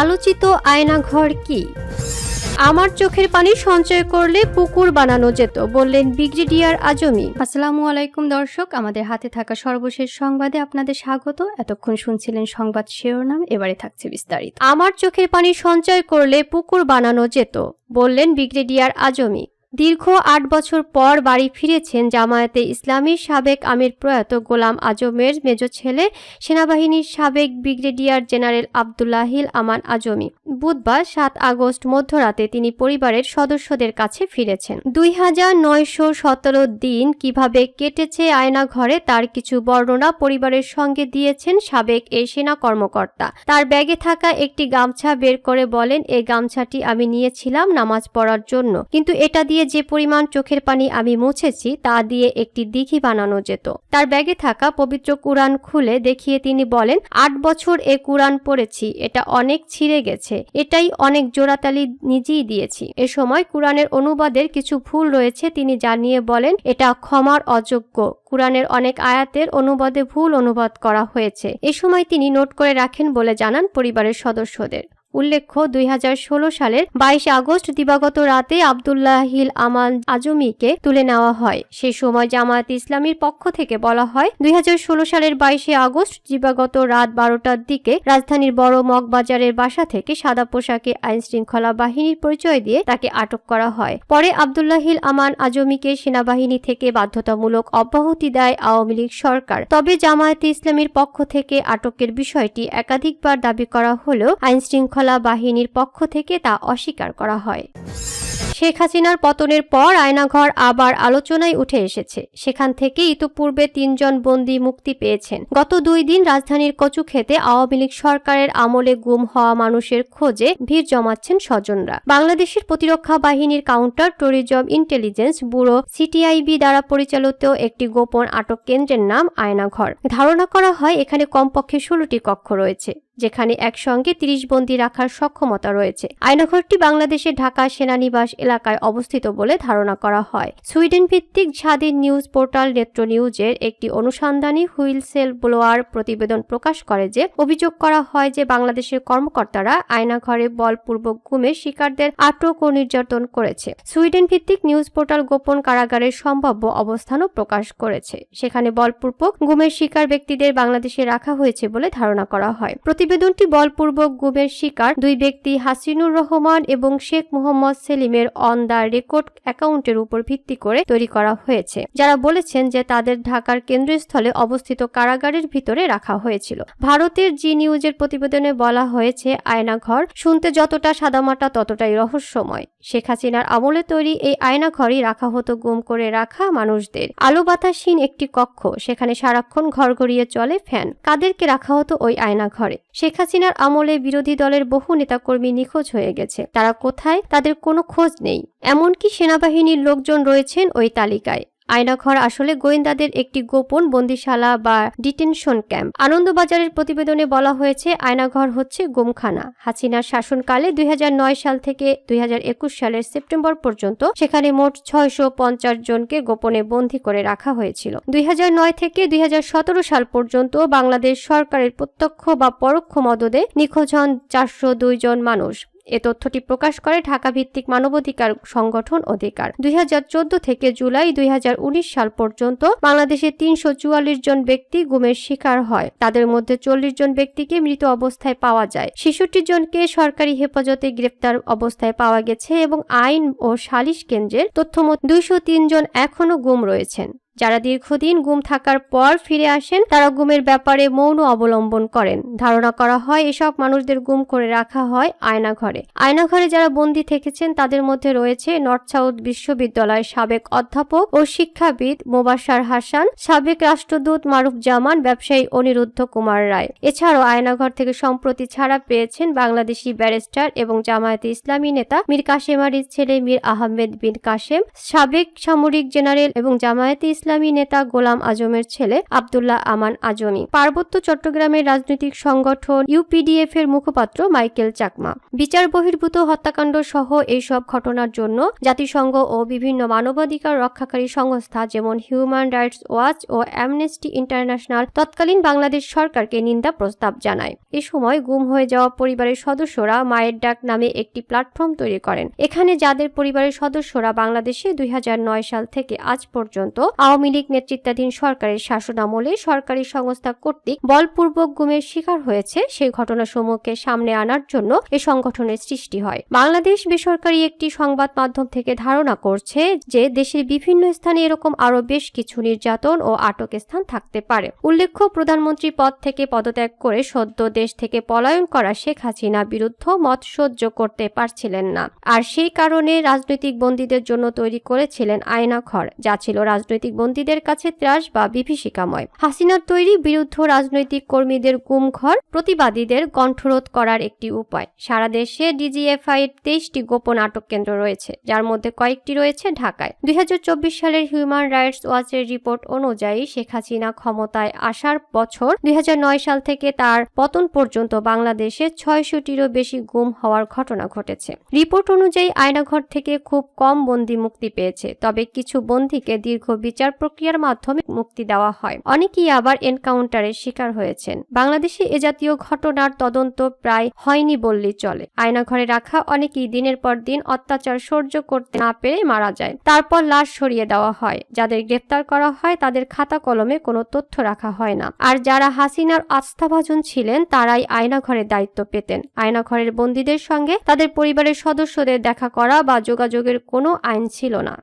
আলোচিত আয়নাঘর কি? আমার চোখের পানি সঞ্চয় করলে পুকুর বানানো যেত বললেন ব্রিগেডিয়ার আজমি। আসসালামু আলাইকুম দর্শক আমাদের হাতে থাকা সর্বশেষ সংবাদে আপনাদের স্বাগত। এতক্ষণ শুনছিলেন সংবাদ শিরোনাম এবারে থাকছে বিস্তারিত। আমার চোখের পানি সঞ্চয় করলে পুকুর বানানো যেত বললেন ব্রিগেডিয়ার আজমি। দীর্ঘ আট বছর পর বাড়ি ফিরেছেন জামায়াতে ইসলামীর সাবেক আমির প্রয়াত গোলাম আজমের মেজ ছেলে সেনাবাহিনীর সাবেক ব্রিগেডিয়ার জেনারেল আবদুল্লাহিল আমান আজমি। বুধবার সাত আগস্ট মধ্যরাতে তিনি পরিবারের সদস্যদের কাছে ফিরেছেন। দুই হাজার নয়শো সতেরো দিন কীভাবে কেটেছে আয়না ঘরে তার কিছু বর্ণনা পরিবারের সঙ্গে দিয়েছেন সাবেক এই সেনা কর্মকর্তা। তার ব্যাগে থাকা একটি গামছা বের করে বলেন এই গামছাটি আমি নিয়েছিলাম নামাজ পড়ার জন্য। কিন্তু এটা দিয়ে যে পরিমাণ চোখের পানি আমি মুছেছি, তা দিয়ে একটি দিঘি বানানো যেত। তার ব্যাগে থাকা পবিত্র কুরআন খুলে দেখিয়ে তিনি বলেন, আট বছর এ কুরআন পড়েছি, এটা অনেক ছিঁড়ে গেছে। এটাই অনেক জোড়াতালি নিজেই দিয়েছি। এ সময় কুরআনের অনুবাদের কিছু ভুল রয়েছে, তিনি জানিয়ে বলেন, এটা ক্ষমার অযোগ্য। কুরআনের অনেক আয়াতের অনুবাদে ভুল অনুবাদ করা হয়েছে। এ সময় তিনি নোট করে রাখেন বলে জানান পরিবারের সদস্যদের। উল্লেখ্য, দুই হাজার ষোলো সালের বাইশ আগস্ট দিবাগত রাতে আবদুল্লাহিল আমান আজমিকে তুলে নেওয়া হয়। সেই সময় জামায়াত ইসলামীর পক্ষ থেকে বলা হয়, দুই সালের বাইশে আগস্ট দিবাগত রাত বারোটার দিকে রাজধানীর বড় মগবাজারের বাসা থেকে সাদা পোশাকে আইন শৃঙ্খলা বাহিনীর পরিচয় দিয়ে তাকে আটক করা হয়। পরে আবদুল্লাহিল আমান আজমিকে সেনাবাহিনী থেকে বাধ্যতামূলক অব্যাহতি দেয় আওয়ামী লীগ সরকার। তবে জামায়াতে ইসলামীর পক্ষ থেকে আটকের বিষয়টি একাধিকবার দাবি করা হলেও আইন শৃঙ্খলা বাহিনীর পক্ষ থেকে তা অস্বীকার করা হয়। শেখ হাসিনার পতনের পর আয়নাঘর আবার আলোচনায় উঠে এসেছে। সেখান থেকে ইতোপূর্বে তিনজন বন্দী মুক্তি পেয়েছেন। গত দুই দিন রাজধানীর কচুক্ষেতে আওয়ামী লীগ সরকারের আমলে গুম হওয়া মানুষের খোঁজে ভিড় জমাচ্ছেন স্বজনরা। বাংলাদেশের প্রতিরক্ষা বাহিনীর counter terrorism intelligence bureau CTIB দ্বারা পরিচালিত একটি গোপন আটক কেন্দ্রের নাম আয়নাঘর। ধারণা করা হয়, এখানে কমপক্ষে ষোলোটি কক্ষ রয়েছে। যেখানে একসঙ্গে তিরিশ বন্দী রাখার সক্ষমতা রয়েছে। আয়নাঘরটি বাংলাদেশের ঢাকা সেনানিবাস এলাকায় অবস্থিত বলে ধারণা করা হয়। সুইডেন ভিত্তিক স্বাধীন নিউজ পোর্টাল নেত্র নিউজের একটি অনুসন্ধানী হুইলসেল ব্লোয়ার প্রতিবেদন প্রকাশ করে যে, অভিযোগ করা হয় যে বাংলাদেশের কর্মকর্তারা আয়নাঘরে বলপূর্বক গুমের শিকারদের আটক ও নির্যাতন করেছে। সুইডেন ভিত্তিক নিউজ পোর্টাল গোপন কারাগারের সম্ভাব্য অবস্থানও প্রকাশ করেছে। সেখানে বলপূর্বক ঘুমের শিকার ব্যক্তিদের বাংলাদেশে রাখা হয়েছে বলে ধারণা করা হয়। প্রতিবেদনটি বলপূর্বক গুমের শিকার দুই ব্যক্তি হাসিনুর রহমান এবং শেখ মোহাম্মদ সেলিমের অন দ্য রেকর্ড অ্যাকাউন্টের উপর ভিত্তি করে তৈরি করা হয়েছে। যারা বলেছেন যে তাদের ঢাকার কেন্দ্রস্থলে অবস্থিত কারাগারের ভিতরে রাখা হয়েছিল। ভারতের জি নিউজের প্রতিবেদনে বলা হয়েছে, আয়নাঘর শুনতে যতটা সাদামাটা ততটাই রহস্যময়। শেখ হাসিনার আমলে তৈরি এই আয়নাঘরই রাখা হতো গুম করে রাখা মানুষদের। আলো বাতাসহীন একটি কক্ষ, সেখানে সারাক্ষণ ঘর গড়িয়ে চলে ফ্যান। কাদেরকে রাখা হতো ওই আয়নাঘরে? শেখ হাসিনার আমলে বিরোধী দলের বহু নেতাকর্মী নিখোঁজ হয়ে গেছে। তারা কোথায়? তাদের কোনো খোঁজ নেই। এমনকি সেনাবাহিনীর লোকজন রয়েছেন ওই তালিকায়। আয়নাঘর আসলে গোয়েন্দাদের একটি গোপন বন্দিশালা বা ডিটেনশন ক্যাম্প। আনন্দবাজারের প্রতিবেদনে বলা হয়েছে, আয়নাঘর হচ্ছে গুমখানা। হাসিনার শাসনকালে দুই হাজার নয় সাল থেকে দুই হাজার একুশ সালের সেপ্টেম্বর পর্যন্ত সেখানে মোট ছয়শো পঞ্চাশ জনকে গোপনে বন্দী করে রাখা হয়েছিল। দুই হাজার নয় থেকে দুই হাজার সতেরো সাল পর্যন্ত বাংলাদেশ সরকারের প্রত্যক্ষ বা পরোক্ষ মদদে নিখোঁজ হন চারশো দুই জন মানুষ। এ তথ্যটি প্রকাশ করে ঢাকা ভিত্তিক মানবাধিকার সংগঠন অধিকার। দুই হাজার চোদ্দ থেকে জুলাই দুই হাজার উনিশ সাল পর্যন্ত বাংলাদেশে তিনশো চুয়াল্লিশ জন ব্যক্তি গুমের শিকার হয়। তাদের মধ্যে চল্লিশ জন ব্যক্তিকে মৃত অবস্থায় পাওয়া যায়। ছেষট্টি জনকে সরকারি হেফাজতে গ্রেপ্তার অবস্থায় পাওয়া গেছে এবং আইন ও সালিশ কেন্দ্রের তথ্য মতে দুইশো জন এখনও গুম রয়েছেন। যারা দীর্ঘদিন গুম থাকার পর ফিরে আসেন, তারা গুমের ব্যাপারে মৌন অবলম্বন করেন। ধারণা করা হয়, এসব মানুষদের গুম করে রাখা হয় আয়নাঘরে। আয়নাঘরে যারা বন্দী থেকেছেন, তাদের মধ্যে রয়েছে নর্থ সাউথ বিশ্ববিদ্যালয়ের সাবেক অধ্যাপক ও শিক্ষাবিদ মোবাসার হাসান, সাবেক রাষ্ট্রদূত মারুফ জামান, ব্যবসায়ী অনিরুদ্ধ কুমার রায়। এছাড়াও আয়নাঘর থেকে সম্প্রতি ছাড়া পেয়েছেন বাংলাদেশি ব্যারিস্টার এবং জামায়াতে ইসলামী নেতা মীর কাশেম আলীর ছেলে মীর আহমেদ বিন কাশেম, সাবেক সামরিক জেনারেল এবং জামায়াতে ইসলাম ইসলামী নেতা গোলাম আজমের ছেলে আবদুল্লাহ আমান আজমি। পার্বত্য চট্টগ্রামের রাজনৈতিক সংগঠন ইউপিডিএফ এর মুখপাত্র মাইকেল চাকমা। বিচার বহির্ভূত হত্যাকাণ্ড সহ এইসব ঘটনার জন্য জাতিসংঘ ও বিভিন্ন মানবাধিকার রক্ষাকারী সংস্থা যেমন হিউম্যান রাইটস ওয়াচ ও অ্যামনেস্টি ইন্টারন্যাশনাল তৎকালীন বাংলাদেশ সরকারকে নিন্দা প্রস্তাব জানায়। এ সময় গুম হয়ে যাওয়া পরিবারের সদস্যরা মায়ের ডাক নামে একটি প্ল্যাটফর্ম তৈরি করেন। এখানে যাদের পরিবারের সদস্যরা বাংলাদেশে দুই হাজার নয় সাল থেকে আজ পর্যন্ত আওয়ামী লীগ নেতৃত্বাধীন সরকারের শাসনামলে সরকারি সংস্থা কর্তৃক বলপূর্বক গুমের শিকার হয়েছে সেই ঘটনাসমূহকে সামনে আনার জন্য এ সংগঠনের সৃষ্টি হয়। বাংলাদেশ বেসরকারি একটি সংবাদ মাধ্যম থেকে ধারণা করছে যে দেশের বিভিন্ন স্থানে এরকম আরও বেশ কিছু নির্যাতন ও আটক স্থান থাকতে পারে। উল্লেখ্য, প্রধানমন্ত্রী পদ থেকে পদত্যাগ করে সদ্য দেশ থেকে পলায়ন করা শেখ হাসিনা বিরুদ্ধ মত সহ্য করতে পারছিলেন না। আর সেই কারণে রাজনৈতিক বন্দীদের জন্য তৈরি করেছিলেন আয়নাঘর, যা ছিল রাজনৈতিক বন্দীদের কাছে ত্রাস বা বিভীষিকাময়। হাসিনার তৈরি বিরুদ্ধ রাজনৈতিক কর্মীদের গুমঘর প্রতিবাদীদের কণ্ঠরোধ করার একটি উপায়। সারা দেশে ডিজিএফআই এর তেইশটি গোপন আটক কেন্দ্র রয়েছে, যার মধ্যে কয়েকটি রয়েছে ঢাকায়। দুই সালের হিউম্যান রাইটস ওয়াচের রিপোর্ট অনুযায়ী শেখ হাসিনা ক্ষমতায় আসার বছর দুই হাজার নয় সাল থেকে তার পতন পর্যন্ত বাংলাদেশে ছয়শটিরও বেশি গুম হওয়ার ঘটনা ঘটেছে। রিপোর্ট অনুযায়ী আয়নাঘর থেকে খুব কম বন্দি মুক্তি পেয়েছে, তবে কিছু বন্দীকে দীর্ঘ বিচার প্রক্রিয়ার মাধ্যমে মুক্তি দেওয়া হয়। অনেকেই আবার এনকাউন্টারের শিকার হয়েছেন। বাংলাদেশে এ জাতীয় ঘটনার তদন্ত প্রায় হয়নি বললেই চলে। আয়নাঘরে রাখা অনেকেই দিনের পর দিন অত্যাচার সহ্য করতে না পেরে মারা যায়। তারপর লাশ সরিয়ে দেওয়া হয়। যাদের গ্রেফতার করা হয়, তাদের খাতা কলমে কোনো তথ্য রাখা হয় না। আর যারা হাসিনার আস্থাভাজন ছিলেন, তারাই আয়নাঘরের দায়িত্ব পেতেন। আয়নাঘরের বন্দীদের সঙ্গে তাদের পরিবারের সদস্যদের দেখা করা বা যোগাযোগের কোনো আইন ছিল না।